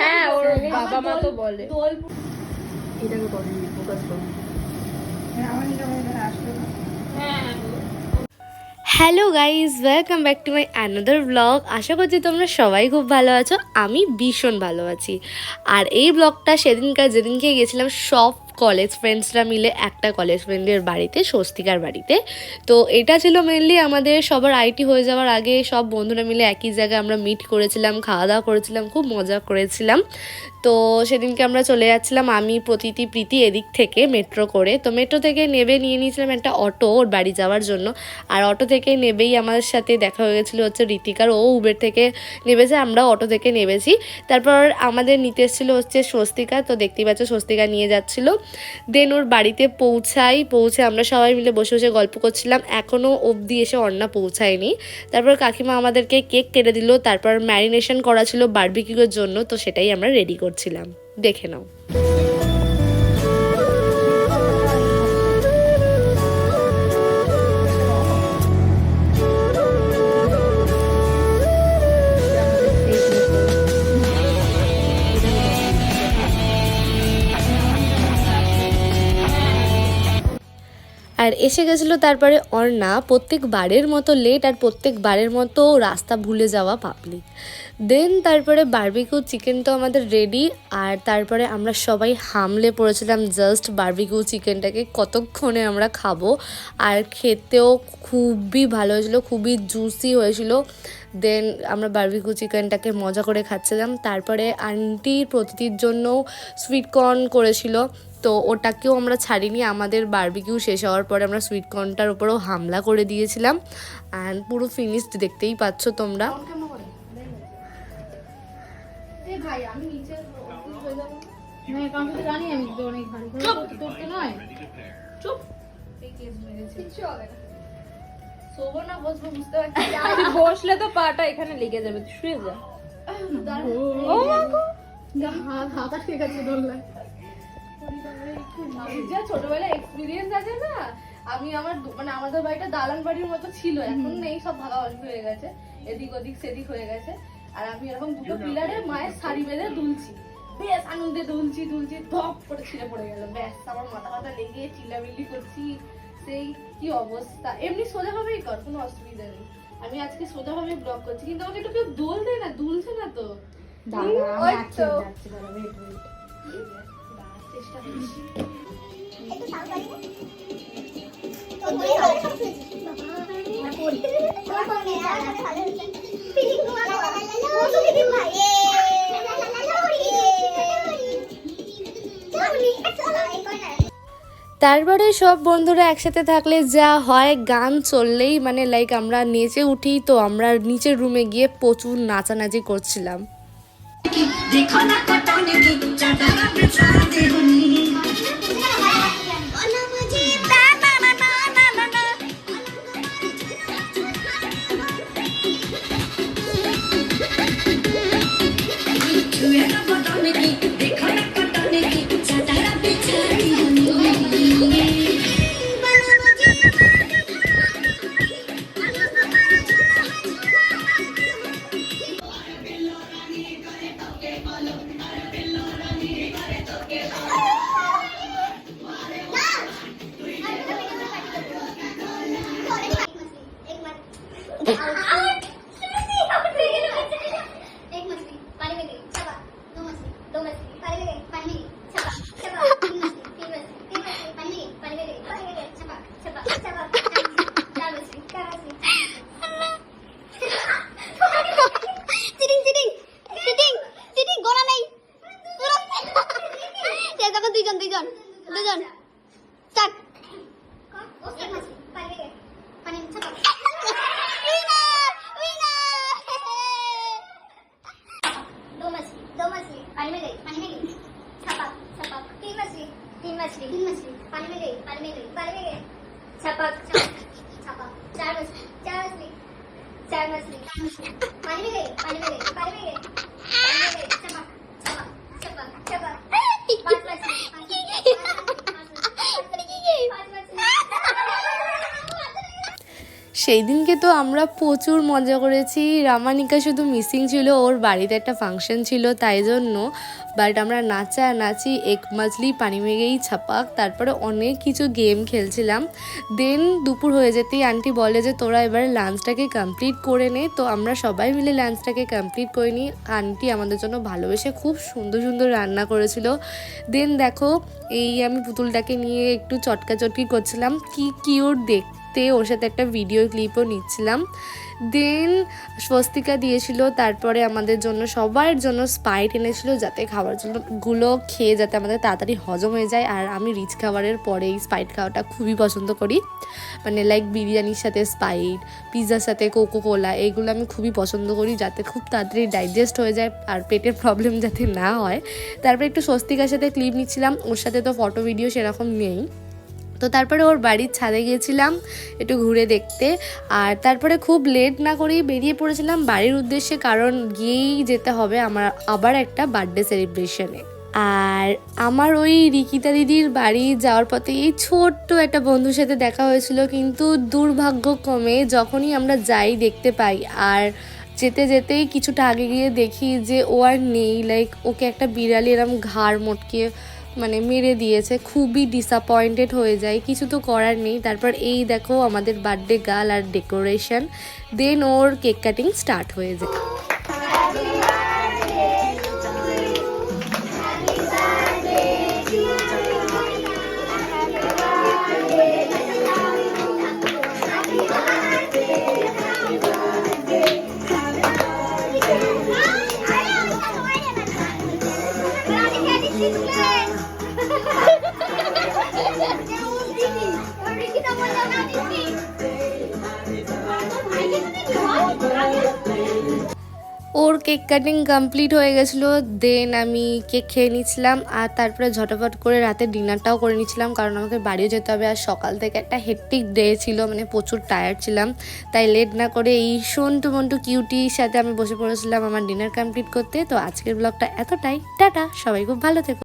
হ্যাঁ ওর বাবা মা তো বলে। এটাকে করে। ফোকাস করো hello guys welcome back to my another blog আশা করছি তোমরা সবাই খুব ভালো আছো আমি ভীষণ ভালো আছি। আর এই ব্লগটা সেদিনকার যেদিনকে গেছিলাম সব কলেজ ফ্রেন্ডসরা মিলে একটা কলেজ ফ্রেন্ডের বাড়িতে, স্বস্তিকার বাড়িতে। তো এটা ছিল মেনলি আমাদের সবার আইটি হয়ে যাওয়ার আগে সব বন্ধুরা মিলে একই জায়গায় আমরা মিট করেছিলাম খাওয়া দাওয়া করেছিলাম, খুব মজা করেছিলাম। তো সেদিনকে আমরা চলে যাচ্ছিলাম আমি, প্রতীতি, প্রীতি এদিক থেকে মেট্রো করে। তো মেট্রো থেকে নেবে নিয়ে নিয়েছিলাম একটা অটো ওর বাড়ি যাওয়ার জন্য। আর অটো থেকে নেবেই আমাদের সাথে দেখা হয়ে গেছিল হচ্ছে ঋতিকার ও উবের থেকে নেমেছে আমরা অটো থেকে নেমেছি তারপর আমাদের নিতে এসেছিল হচ্ছে স্বস্তিকা। তো দেখতেই পাচ্ছ স্বস্তিকা নিয়ে যাচ্ছিল। দেন ওর বাড়িতে পৌঁছাই, পৌঁছে আমরা সবাই মিলে বসে বসে গল্প করছিলাম। এখনও অবধি এসে অন্না পৌঁছায়নি। তারপর কাকিমা আমাদেরকে কেক কেটে দিল। তারপর ম্যারিনেশন করা ছিল বার্বিকিউর জন্য, তো সেটাই আমরা রেডি করছিলাম। দেখে নাও। আর এসে গেছিল তারপরে অর্ণা, প্রত্যেকবারের মতো লেট আর প্রত্যেকবারের মতো রাস্তা ভুলে যাওয়া পাবলিক দেন তারপরে বার্বিকিউ চিকেন তো আমাদের রেডি আর তারপরে আমরা সবাই হামলে পড়েছিলাম জাস্ট বার্বিকিউ চিকেনটাকে কতক্ষণে আমরা খাব? আর খেতেও খুবই ভালো হয়েছিল, খুবই জুসি হয়েছিল। দেন আমরা বার্বিকিউ চিকেনটাকে মজা করে খাচ্ছিলাম। তারপরে আন্টির প্রতিটির জন্য সুইট কর্ন করেছিল। তো ওটাকেও আমরা ছাড়িনি। আমাদের বারবিকিউ শেষ হওয়ার পরে আমরা সুইট কর্নটার উপরেও হামলা করে দিয়েছিলাম। অ্যান্ড পুরো ফিনিশড দেখতেই পাচ্ছ তোমরা। হ্যাঁ বসলে তো পাটা এখানে লেগে যাবে শুয়ে যা। হাত ঠিক আছে যা ছোটবেলায় এক্সপিরিয়েন্স আছে না আমি আমার মানে আমাদের বাড়িটা দালান বাড়ির মতো ছিল এখন নেই সব ভাগাভাগি হয়ে গেছে এদিক ওদিক সেদিক হয়ে গেছে। আর আমি এরকম দুটো পিলারে মায়ের শাড়ি বেঁধে দুলছি। বেশ আনন্দে দুলছি দুলছি ধপ করে ছিঁড়ে পড়ে গেল ব্যাস আমার মাথা মাথা লেগে চিল্লামিল্লি করছি সেই কি অবস্থা? এমনি সোজাভাবেই কর কোনো অসুবিধা নেই। আমি আজকে সোজাভাবে ব্লগ করছি কিন্তু আমাকে একটু কেউ দোল দেয় না দুলছে না তো? দাদা চেষ্টা করছি। তারপরে সব বন্ধুরা একসাথে থাকলে যা হয় গান চললেই মানে লাইক আমরা নেচে উঠি তো আমরা নিচের রুমে গিয়ে প্রচুর নাচানাচি করছিলাম। कटौने की देखो ना कटौने की चादर बिछा पानी में गई पानी में गई छपक छपक तीन मछली तीन मछली तीन मछली पानी में गई पानी में गई पानी में गई छपक छपक चार मछली चार मछली चार मछली पानी में गई पानी में गई पानी में गई पानी में गई छपक छपक छपक छपक पाँच मछली সেই দিনকে তো আমরা প্রচুর মজা করেছি। রামানিকা শুধু মিসিং ছিল, ওর বাড়িতে একটা ফাংশন ছিল, তাই জন্য। বাট আমরা নাচা, নাচি, এক মাছলি পানি মেঘেই ছাপাক, তারপরে অনেক কিছু গেম খেলছিলাম। দেন দুপুর হয়ে যেতেই আন্টি বলে যে, তোরা এবার লাঞ্চটাকে কমপ্লিট করে নে। তো আমরা সবাই মিলে লাঞ্চটাকে কমপ্লিট করে নিই। আন্টি আমাদের জন্য ভালোবেসে খুব সুন্দর সুন্দর রান্না করেছিল। দেন দেখো, এই আমি পুতুলটাকে নিয়ে একটু চটকা চটকি করছিলাম। কি কিউট দেখতে। ওর সাথে একটা ভিডিও ক্লিপও নিচ্ছিলাম। দেন স্বস্তিকা দিয়েছিল, তারপরে আমাদের জন্য, সবার জন্য স্পাইট এনেছিল যাতে খাবার জন্যগুলো খেয়ে যাতে আমাদের তাড়াতাড়ি হজম হয়ে যায়। আর আমি রিচ খাবারের পরে এই স্পাইট খাওয়াটা খুবই পছন্দ করি। মানে লাইক বিরিয়ানির সাথে স্পাইট পিৎজার সাথে কোকো কোলা এইগুলো আমি খুবই পছন্দ করি যাতে খুব তাড়াতাড়ি ডাইজেস্ট হয়ে যায় আর পেটের প্রবলেম যাতে না হয়। তারপরে একটু স্বস্তিকার সাথে ক্লিপ নিচ্ছিলাম, ওর সাথে তো ফটো ভিডিও সেরকম নেই। তো তারপরে ওর বাড়ির ছাদে গিয়েছিলাম একটু ঘুরে দেখতে। আর তারপরে খুব লেট না করেই বেরিয়ে পড়েছিলাম বাড়ির উদ্দেশ্যে, কারণ গিয়েই যেতে হবে আমার আবার একটা বার্থডে সেলিব্রেশনে আর আমার ওই রিকিতা দিদির বাড়ি যাওয়ার পথে এই ছোট্ট একটা বন্ধুর সাথে দেখা হয়েছিল, কিন্তু দুর্ভাগ্যক্রমে যখনই আমরা যাই দেখতে পাই, আর যেতে যেতেই কিছুটা আগে গিয়ে দেখি যে ও আর নেই লাইক ওকে একটা বিড়ালি এরম ঘাড় মটকে মানে মেরে দিয়েছে, খুবই ডিসঅ্যাপয়েন্টেড হয়ে যায়, কিছু তো করার নেই। তারপর এই দেখো আমাদের বার্থডে গাল আর ডেকোরেশন দেন ওর কেক কাটিং স্টার্ট হয়ে যায়। ওর কেক কাটিং কমপ্লিট হয়ে গেছিল দেন আমি কেক খেয়ে নিচ্ছিলাম আর তারপরে ঝটাফট করে রাতে ডিনারটাও করে নিচ্ছিলাম, কারণ আমাকে বাড়িও যেতে হবে আর সকাল থেকে একটা হেট্টিক ডে ছিল মানে প্রচুর টায়ার্ড ছিলাম। তাই লেট না করে এই সন্টু মন্টু কিউটির সাথে আমি বসে পড়েছিলাম আমার ডিনার কমপ্লিট করতে। তো আজকের ব্লগটা এতটাই, টাটা, সবাই খুব ভালো থেকো।